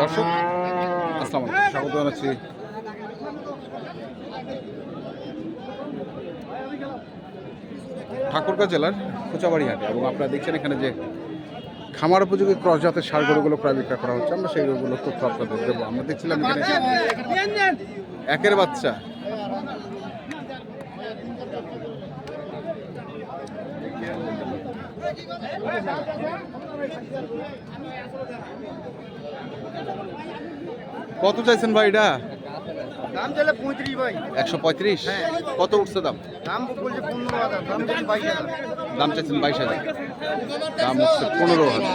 দর্শক আসসালাম স্বাগত জানাচ্ছি। ঠাকুরগাঁ জেলার কোচাবাড়ি হাটে এবং আপনারা দেখছেন এখানে যে খামার উপযোগী ক্রস জাতের সার গরুগুলো প্রায় বিক্রয় করা হচ্ছে। আমরা সেই গরুগুলোর তথ্য আপনাদের দেবো। আমরা দেখছিলাম এখানে একের বাচ্চা কত চাইছেন ভাই এটা? দাম চলে পঁয়ত্রিশ ভাই। একশো পঁয়ত্রিশ? কত উঠছে দাম? দাম বলছে পনেরো হাজার দাম চলে বাইশ হাজার। দাম চাইছেন বাইশ হাজার। দাম উঠছে পনেরো হাজার।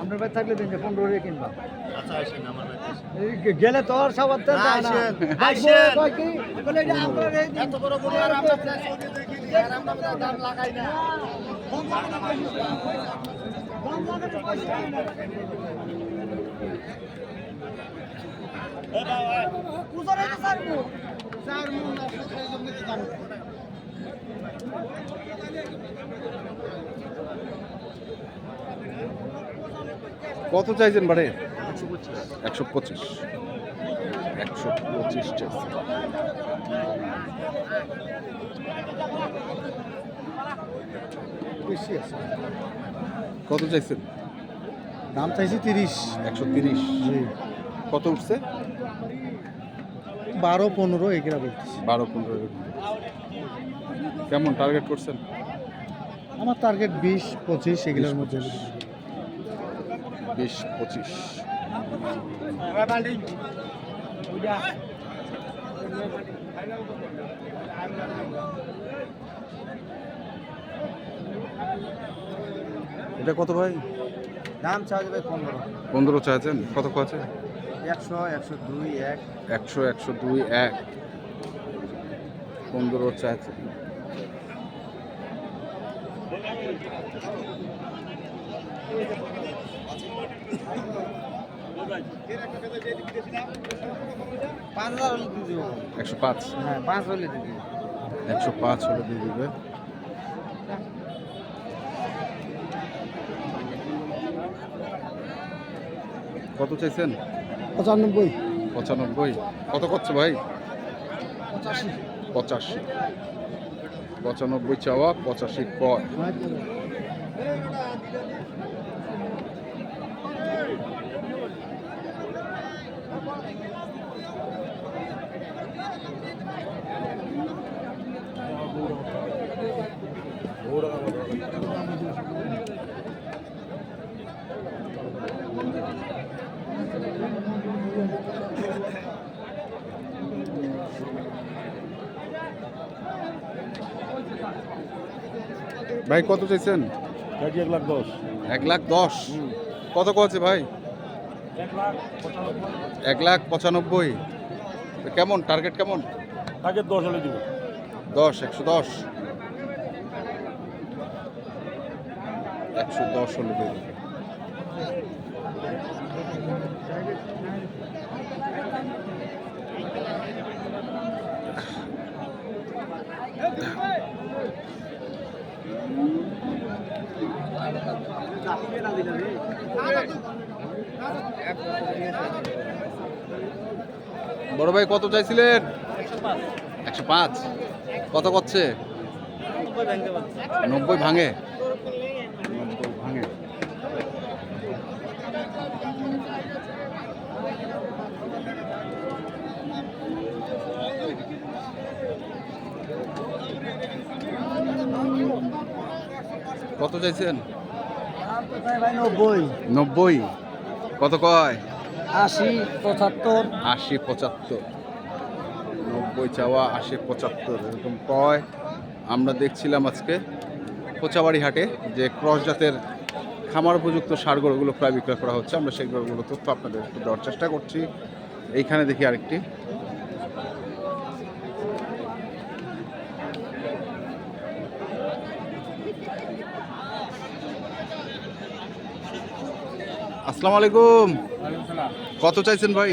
আপনার ভাই থাকলে দিন পনেরো রে কিনবা। গেলে তো আর সবার দাম লাগাই না। কত চাইছেন বাড়ে একশো পঁচিশ। একশো পঁচিশ চাইছেন কত চাইছেন? দাম চাইছি তিরিশ। একশো তিরিশ। কত উঠছে? বারো পনেরো এগুলা বলতেছি। বারো পনেরো। কেমন টার্গেট করছেন? আমার টার্গেট বিশ পঁচিশ এগুলোর মধ্যে। বিশ পঁচিশ। এটা কত ভাই? দাম চাওয়া যাবে পনেরো। পনেরো চাইছেন? কত আছে? একশো একশো দুই এক। একশো একশো দুই এক। পনেরো দেবো। একশো পাঁচ। হ্যাঁ পাঁচ হলে দিয়ে একশো পাঁচ হলে দিয়ে দিবে কত চাইছেন? পঁচানব্বই। পঁচানব্বই। কত করছে ভাই? পঁচাশি। পঁচাশি। পঁচানব্বই চাওয়া পঁচাশি কয় ভাই কত চাইছেন? এক লাখ দশ। এক লাখ দশ। কত কছে ভাই? এক লাখ পঁচানব্বই। কেমন? টার্গেট কেমন? তাকে দশ হলে দিব। দশ একশো দশ। একশো দশ হলে দেবে। বড় ভাই কত চাইছিলেন? একশো পাঁচ। কত করছে? নব্বই ভাঙে। কত চাইছেন? নব্বই। কত কয়? আশি পঁচাত্তর। আশি পঁচাত্তর। নব্বই চাওয়া আশি পঁচাত্তর এরকম কয়। আমরা দেখছিলাম আজকে কোচাবাড়ি হাটে যে ক্রস জাতের খামার উপযুক্ত সার গরুগুলো প্রায় বিক্রয় করা হচ্ছে। আমরা সেই গরুগুলো তথ্য আপনাদের একটু দেওয়ার চেষ্টা করছি। এইখানে দেখি আরেকটি। আসসালামু আলাইকুম। কত চাইছেন ভাই?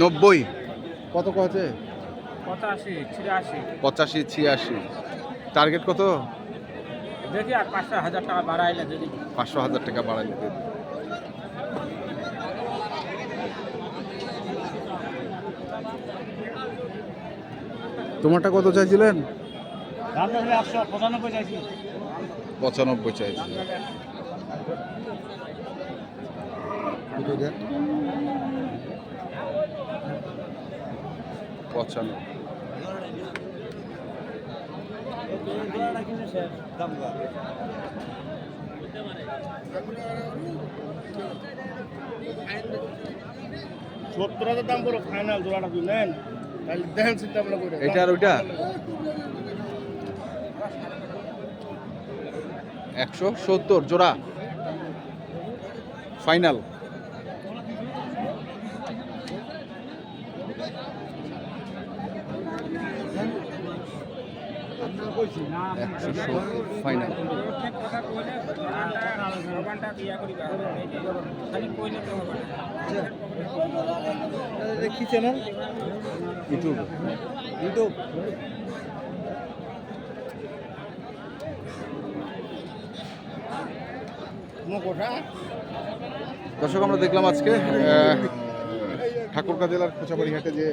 নব্বই। কত কছে পঁচাশি ছিয়াশি। টার্গেট কত? দেখি আর পাঁচশো হাজার টাকা বাড়াইলে যদি। পাঁচশো হাজার টাকা দিতে তোমারটা কত চাইছিলেন? পঁচানব্বই চাইছি। পঁচানব্বই চাইছি পঁচানব্বই। সত্তর হাজার দাম করে ফাইনাল জোড়াটা নেন? তাহলে দেখেন চিন্তা ভাবনা করে। এটা আর ওইটা? একশো সত্তর জোড়া। ফাইনাল। একশো সত্তর ফাইনাল। কি চ্যানেল ইউটিউব। ইউটিউব কথা দর্শক আমরা দেখলাম আজকে ঠাকুরগাঁ জেলার কোচাবাড়ি হাটে যে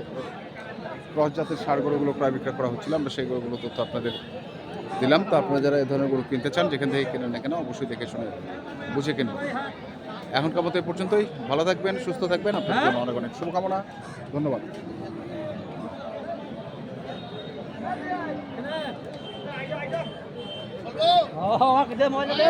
ক্রস জাতের সার গরুগুলো প্রায় বিক্রয় করা হচ্ছিল আমরা সেই গরুগুলো তথ্য আপনাদের দিলাম তো আপনারা যারা এই ধরনের গরু কিনতে চান যেখান থেকে কেনেন না কেন অবশ্যই দেখে শুনে বুঝে কিনবেন এখনকার মতো এই পর্যন্তই ভালো থাকবেন সুস্থ থাকবেন আপনার জন্য অনেক অনেক শুভকামনা ধন্যবাদ আমাকে দে ময়না দে